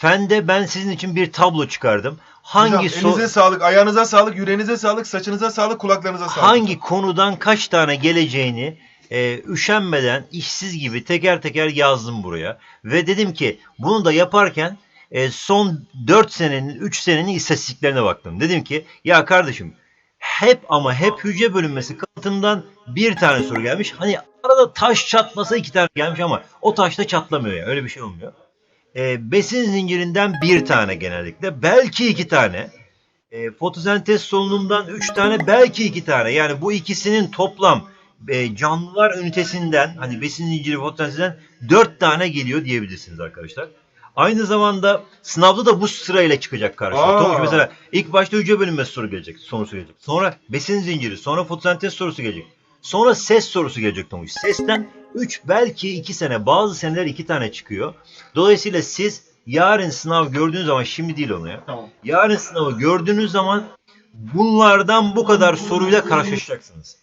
Fende ben sizin için bir tablo çıkardım. Hangi Hocam, so- elinize sağlık, ayağınıza sağlık, yüreğinize sağlık, saçınıza sağlık, kulaklarınıza sağlık. hangi konudan kaç tane geleceğini e, üşenmeden işsiz gibi teker teker yazdım buraya. Ve dedim ki bunu da yaparken e, son 4 senenin 3 senenin istatistiklerine baktım. Dedim ki ya kardeşim hep ama hep hücre bölünmesi kanıtından bir tane soru gelmiş. Hani arada taş çatlasa iki tane gelmiş ama o taş da çatlamıyor ya öyle bir şey olmuyor. E, besin zincirinden bir tane genellikle belki iki tane. E, fotosentez solunumdan 3 tane belki 2 tane. Yani bu ikisinin toplam e, canlılar ünitesinden hani besin zinciri fotosentezden 4 tane geliyor diyebilirsiniz arkadaşlar. Aynı zamanda sınavda da bu sırayla çıkacak karşına. Aa. Mesela ilk başta hücre bölünmesi soru gelecek, sorusu gelecek. Sonra besin zinciri, sonra fotosentez sorusu gelecek. Sonra ses sorusu gelecek Tonguç. Sesten 3 belki 2 sene, bazı seneler 2 tane çıkıyor. Dolayısıyla siz yarın sınav gördüğünüz zaman şimdi değil onu ya. Tamam. Yarın sınavı gördüğünüz zaman bunlardan bu kadar soruyla karşılaşacaksınız.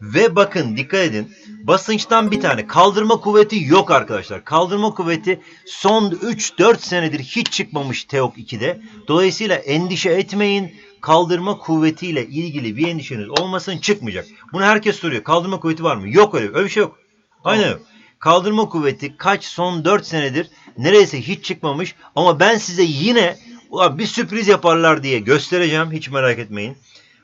Ve bakın dikkat edin. Basınçtan bir tane. Kaldırma kuvveti yok arkadaşlar. Kaldırma kuvveti son 3-4 senedir hiç çıkmamış TEOK 2'de. Dolayısıyla endişe etmeyin. Kaldırma kuvvetiyle ilgili bir endişeniz olmasın çıkmayacak. Bunu herkes soruyor. Kaldırma kuvveti var mı? Yok öyle. Öyle bir şey yok. Aynen. Kaldırma kuvveti kaç son 4 senedir neredeyse hiç çıkmamış ama ben size yine ulan bir sürpriz yaparlar diye göstereceğim hiç merak etmeyin.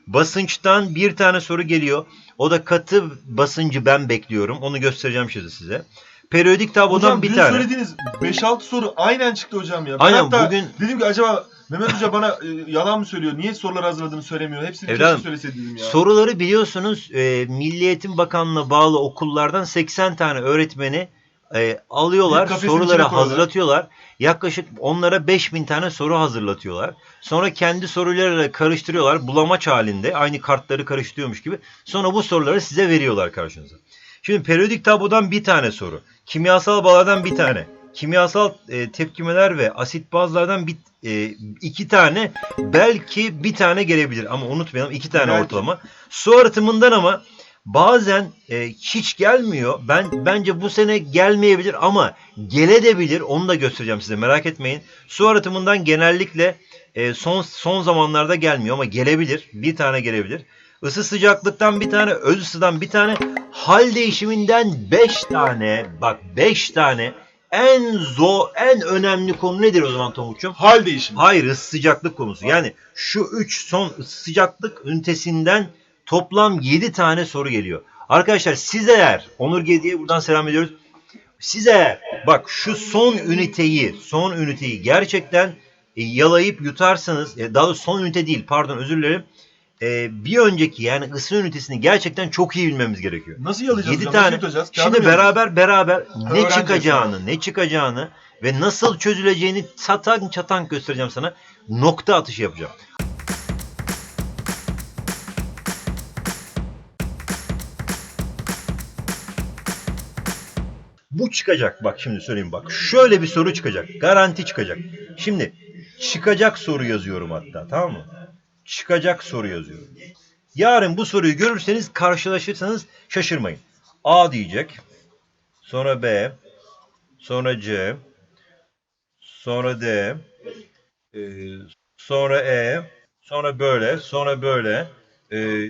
Basınçtan bir tane soru geliyor. O da katı basıncı ben bekliyorum. Onu göstereceğim şimdi size. Periyodik tablodan Hocam bir dün tane. söylediğiniz 5-6 soru aynen çıktı hocam ya. Ben Aynen, hatta bugün- dedim ki acaba Mehmet Hoca bana e, yalan mı söylüyor? Niye soruları hazırladığını söylemiyor? Hepsini Evladım, keşke söylese dedim ya. Soruları biliyorsunuz e, Milli Eğitim Bakanlığı'na bağlı okullardan 80 tane öğretmeni e, alıyorlar, kafesin soruları hazırlatıyorlar. Yaklaşık onlara 5000 tane soru hazırlatıyorlar. Sonra kendi sorularıyla karıştırıyorlar bulamaç halinde. Aynı kartları karıştırıyormuş gibi. Sonra bu soruları size veriyorlar karşınıza. Şimdi periyodik tablodan bir tane soru. Kimyasal bağlardan bir tane. Kimyasal e, tepkimeler ve asit bazlardan bir, e, iki tane belki bir tane gelebilir ama unutmayalım iki tane Belki. ortalama. Su arıtımından ama bazen e, hiç gelmiyor. Ben bence bu sene gelmeyebilir ama gelebilir. Onu da göstereceğim size merak etmeyin. Su arıtımından genellikle e, son son zamanlarda gelmiyor ama gelebilir. Bir tane gelebilir. Isı sıcaklıktan bir tane, öz ısıdan bir tane, hal değişiminden 5 tane. Bak 5 tane. En zor, en önemli konu nedir o zaman Tonguç'um? Hal değişimi. Hayır ısı sıcaklık konusu. Yani şu 3 son ısı sıcaklık ünitesinden toplam 7 tane soru geliyor. Arkadaşlar siz eğer Onur Gedi'ye buradan selam ediyoruz. Siz eğer bak şu son üniteyi son üniteyi gerçekten e, yalayıp yutarsanız e, daha doğrusu son ünite değil pardon özür dilerim. E, bir önceki yani ısı ünitesini gerçekten çok iyi bilmemiz gerekiyor. Nasıl yalayacağız 7 hocam? tane. Nasıl Şimdi beraber beraber ne çıkacağını, ne çıkacağını ve nasıl çözüleceğini çatan çatan göstereceğim sana. Nokta atışı yapacağım. Bu çıkacak. Bak şimdi söyleyeyim bak. Şöyle bir soru çıkacak. Garanti çıkacak. Şimdi çıkacak soru yazıyorum hatta tamam mı? Çıkacak soru yazıyorum. Yarın bu soruyu görürseniz karşılaşırsanız şaşırmayın. A diyecek. Sonra B. Sonra C. Sonra D. e, sonra E. Sonra böyle. Sonra böyle. e,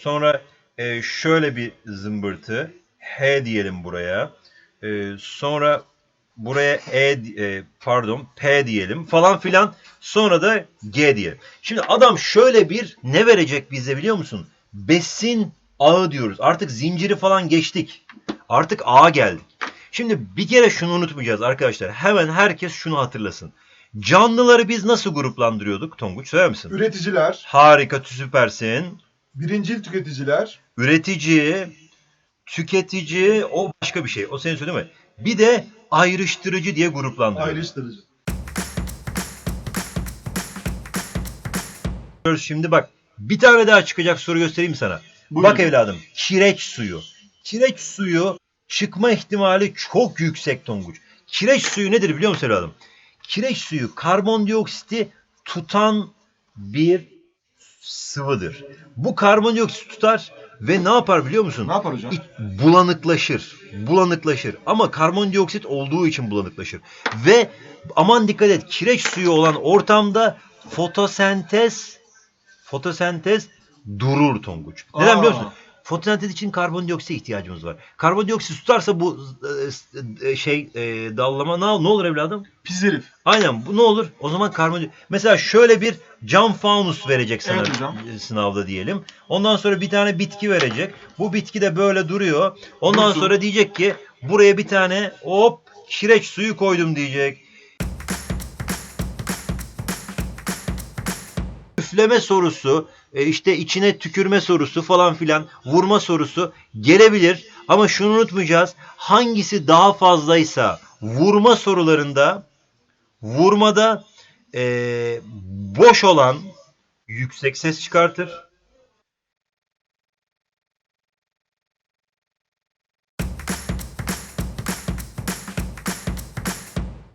sonra e, şöyle bir zımbırtı. H diyelim buraya. Sonra buraya E e, pardon P diyelim falan filan. Sonra da G diyelim. Şimdi adam şöyle bir ne verecek bize biliyor musun? Besin ağı diyoruz. Artık zinciri falan geçtik. Artık ağa geldik. Şimdi bir kere şunu unutmayacağız arkadaşlar. Hemen herkes şunu hatırlasın. Canlıları biz nasıl gruplandırıyorduk Tonguç söyler misin? Üreticiler, Harika süpersin. birincil tüketiciler, Üretici, tüketici o başka bir şey. O senin söyleme. Bir de ayrıştırıcı diye gruplandırıyoruz. ayrıştırıcı. Şimdi bak bir tane daha çıkacak soru göstereyim sana. Buyurun. Bak evladım kireç suyu. Kireç suyu çıkma ihtimali çok yüksek Tonguç. Kireç suyu nedir biliyor musun evladım? Kireç suyu karbondioksiti tutan bir sıvıdır. Bu karbondioksit tutar Ve ne yapar biliyor musun? Ne yapar hocam? Bulanıklaşır. Bulanıklaşır. Ama karbondioksit olduğu için bulanıklaşır. Ve aman dikkat et kireç suyu olan ortamda fotosentez fotosentez durur Tonguç. Neden Aa. biliyor musun? Fotosentez için karbondioksit ihtiyacımız var. Karbondioksit tutarsa bu e, e, şey e, dallama ne, ne olur evladım? Pis herif. Aynen bu ne olur? O zaman karbondioksit. Mesela şöyle bir cam faunus verecek sana Evet hocam. e, sınavda diyelim. Ondan sonra bir tane bitki verecek. Bu bitki de böyle duruyor. Ondan Dursun. sonra diyecek ki buraya bir tane hop kireç suyu koydum diyecek. Üfleme sorusu, e, işte içine tükürme sorusu falan filan, vurma sorusu gelebilir. Ama şunu unutmayacağız. Hangisi daha fazlaysa vurma sorularında vurmada e, boş olan yüksek ses çıkartır.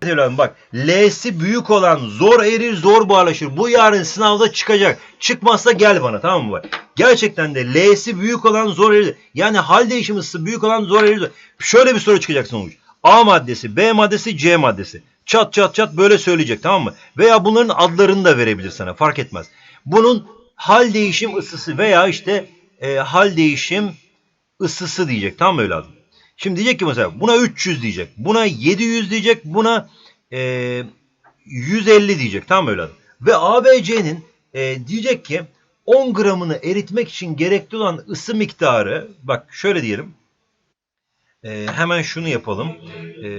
Evladım bak L'si büyük olan zor erir zor bağlaşır. Bu yarın sınavda çıkacak. Çıkmazsa gel bana tamam mı? Bak. Gerçekten de L'si büyük olan zor erir. Yani hal değişimi ısı büyük olan zor erir. Şöyle bir soru çıkacak sonuç. A maddesi, B maddesi, C maddesi. Çat çat çat böyle söyleyecek tamam mı? Veya bunların adlarını da verebilir sana fark etmez. Bunun hal değişim ısısı veya işte e, hal değişim ısısı diyecek tamam mı evladım? Şimdi diyecek ki mesela buna 300 diyecek. Buna 700 diyecek. Buna e, 150 diyecek. Tamam evladım? Ve ABC'nin e, diyecek ki 10 gramını eritmek için gerekli olan ısı miktarı bak şöyle diyelim. E, hemen şunu yapalım. E,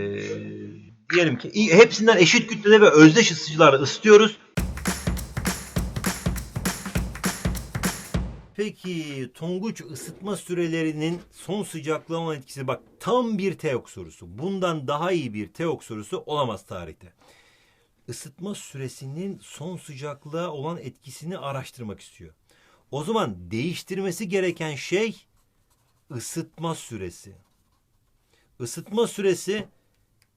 diyelim ki hepsinden eşit kütlede ve özdeş ısıtıcılarla ısıtıyoruz. Peki Tonguç ısıtma sürelerinin son sıcaklığa olan etkisi bak tam bir TEOK sorusu. Bundan daha iyi bir TEOK sorusu olamaz tarihte. Isıtma süresinin son sıcaklığa olan etkisini araştırmak istiyor. O zaman değiştirmesi gereken şey ısıtma süresi. Isıtma süresi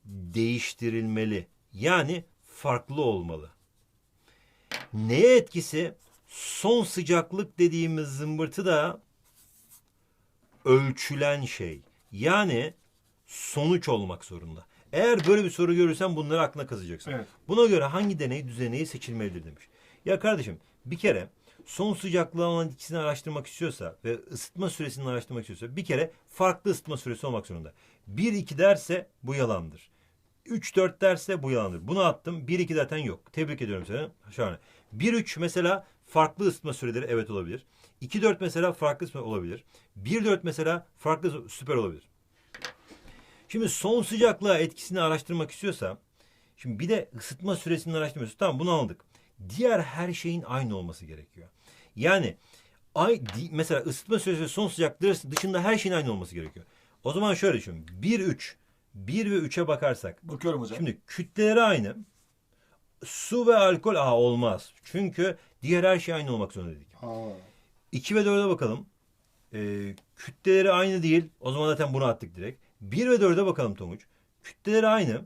değiştirilmeli. Yani farklı olmalı. Neye etkisi? Son sıcaklık dediğimiz zımbırtı da ölçülen şey. Yani sonuç olmak zorunda. Eğer böyle bir soru görürsen bunları aklına kazıyacaksın. Evet. Buna göre hangi deney düzeneği seçilmelidir demiş. Ya kardeşim bir kere son sıcaklığa olan etkisini araştırmak istiyorsa ve ısıtma süresini araştırmak istiyorsa bir kere farklı ısıtma süresi olmak zorunda. 1-2 derse bu yalandır. 3-4 derse bu yalandır. Bunu attım. 1-2 zaten yok. Tebrik ediyorum seni. Şahane. 1-3 mesela farklı ısıtma süreleri evet olabilir. 2-4 mesela farklı ısıtma olabilir. 1-4 mesela farklı süper olabilir. Şimdi son sıcaklığa etkisini araştırmak istiyorsa şimdi bir de ısıtma süresini araştırmıyorsun. Tamam bunu aldık. Diğer her şeyin aynı olması gerekiyor. Yani ay, mesela ısıtma süresi ve son sıcaklığı dışında her şeyin aynı olması gerekiyor. O zaman şöyle düşün. 1-3 1 ve 3'e bakarsak Bakıyorum hocam. Şimdi kütleleri aynı. Su ve alkol aa olmaz. Çünkü diğer her şey aynı olmak zorunda dedik. Ha. 2 ve 4'e bakalım. Ee, kütleleri aynı değil. O zaman zaten bunu attık direkt. 1 ve 4'e bakalım Tonguç. Kütleleri aynı.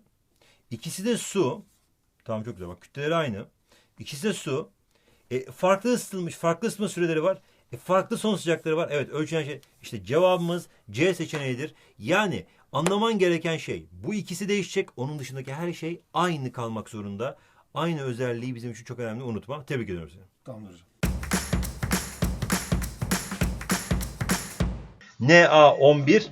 İkisi de su. Tamam çok güzel bak kütleleri aynı. İkisi de su. E, farklı ısıtılmış, farklı ısıtma süreleri var. E, farklı son sıcakları var. Evet ölçülen şey işte cevabımız C seçeneğidir. Yani anlaman gereken şey bu ikisi değişecek. Onun dışındaki her şey aynı kalmak zorunda. Aynı özelliği bizim için çok önemli unutma. Tebrik ediyorum seni. Tamamdır hocam. Na11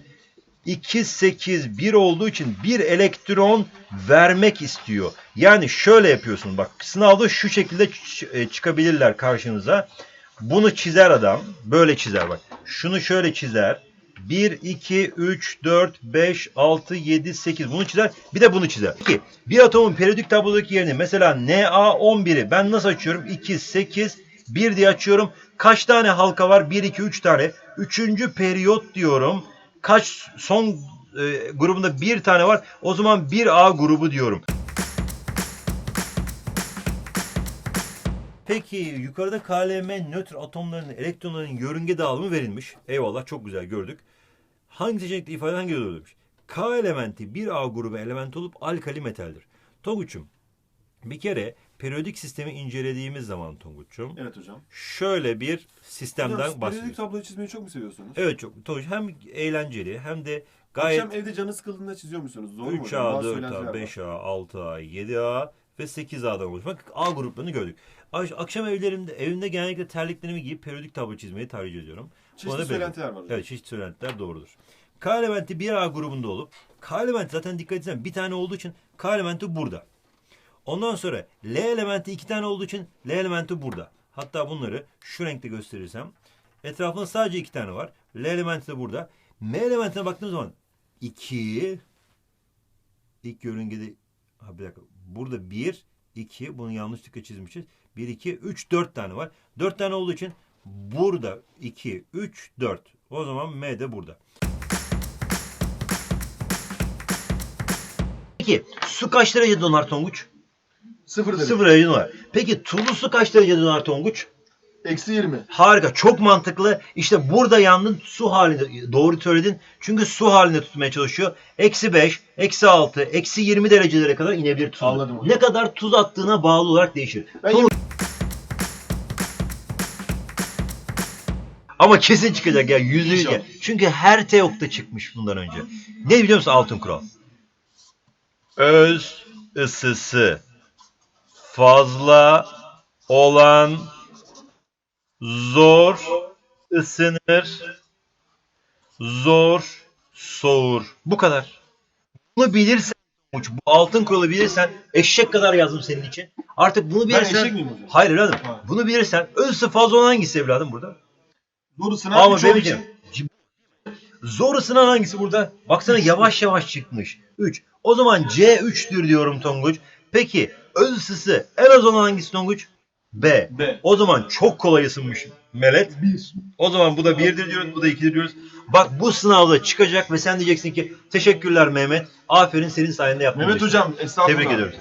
2 8 1 olduğu için bir elektron vermek istiyor. Yani şöyle yapıyorsun bak sınavda şu şekilde e, çıkabilirler karşınıza. Bunu çizer adam. Böyle çizer bak. Şunu şöyle çizer. 1, 2, 3, 4, 5, 6, 7, 8 bunu çizer. Bir de bunu çizer. Peki bir atomun periyodik tablodaki yerini mesela Na11'i ben nasıl açıyorum? 2, 8, 1 diye açıyorum. Kaç tane halka var? 1, 2, 3 tane. Üçüncü periyot diyorum. Kaç son e, grubunda bir tane var. O zaman 1A grubu diyorum. Peki yukarıda KLM nötr atomlarının elektronların yörünge dağılımı verilmiş. Eyvallah çok güzel gördük. Hangi seçenekte ifade hangi yolda demiş. K elementi bir A grubu element olup alkali metaldir. Tonguç'um bir kere periyodik sistemi incelediğimiz zaman Tonguç'um Evet hocam. şöyle bir sistemden Hocam, siz periyodik bahsediyoruz. tabloyu çizmeyi çok mu seviyorsunuz? Evet çok Tonguç hem eğlenceli hem de gayet Akşam evde canı sıkıldığında çiziyor musunuz? Zor mu? 3A, hocam? Bazı 4A, söylentiler var. 5A, 6A, 7A ve 8A'dan oluşmak A gruplarını gördük. Ak- Akşam evlerimde evimde genellikle terliklerimi giyip periyodik tablo çizmeyi tercih ediyorum. Çeşitli söylentiler var. Evet çeşitli söylentiler doğrudur. K elementi bir A grubunda olup K elementi zaten dikkat etsen bir tane olduğu için K elementi burada. Ondan sonra L elementi iki tane olduğu için L elementi burada. Hatta bunları şu renkte gösterirsem etrafında sadece iki tane var. L elementi de burada. M elementine baktığım zaman 2 ilk yörüngede ha bir dakika burada 1 2 bunu yanlışlıkla çizmişiz. 1 2 3 4 tane var. 4 tane olduğu için burada 2 3 4. O zaman M de burada. Peki su kaç derece donar Tonguç? Sıfır dedik. 0 derece donar. Peki tuzlu su kaç derece donar Tonguç? Eksi 20. Harika. Çok mantıklı. İşte burada yandın su halinde doğru söyledin. Çünkü su halinde tutmaya çalışıyor. Eksi 5, eksi 6, eksi 20 derecelere kadar inebilir tuz. Anladım. Ne kadar tuz attığına bağlı olarak değişir. Ben Tonguç- Ama kesin çıkacak ya yüzde yüz. Çünkü her teokta çıkmış bundan önce. Ne biliyor musun altın kural? Öz ısısı fazla olan zor ısınır, zor soğur. Bu kadar. Bunu bilirsen, bu altın kuralı bilirsen eşek kadar yazdım senin için. Artık bunu Ben bilirsen... eşek miyim hocam? Hayır evladım. Ha. Bunu bilirsen ısı fazla olan hangisi evladım burada? Doğru sınav Ama üç Mehmetciğim, için. Zor ısınan hangisi burada? Baksana yavaş yavaş çıkmış. 3. O zaman C3'tür diyorum Tonguç. Peki öz ısısı en az olan hangisi Tonguç? B. B. O zaman çok kolay ısınmış Melet. 1. O zaman bu da 1'dir diyoruz, bu da 2'dir diyoruz. Bak bu sınavda çıkacak ve sen diyeceksin ki teşekkürler Mehmet. Aferin senin sayende yaptım. Mehmet hocam estağfurullah. Tebrik ediyorum.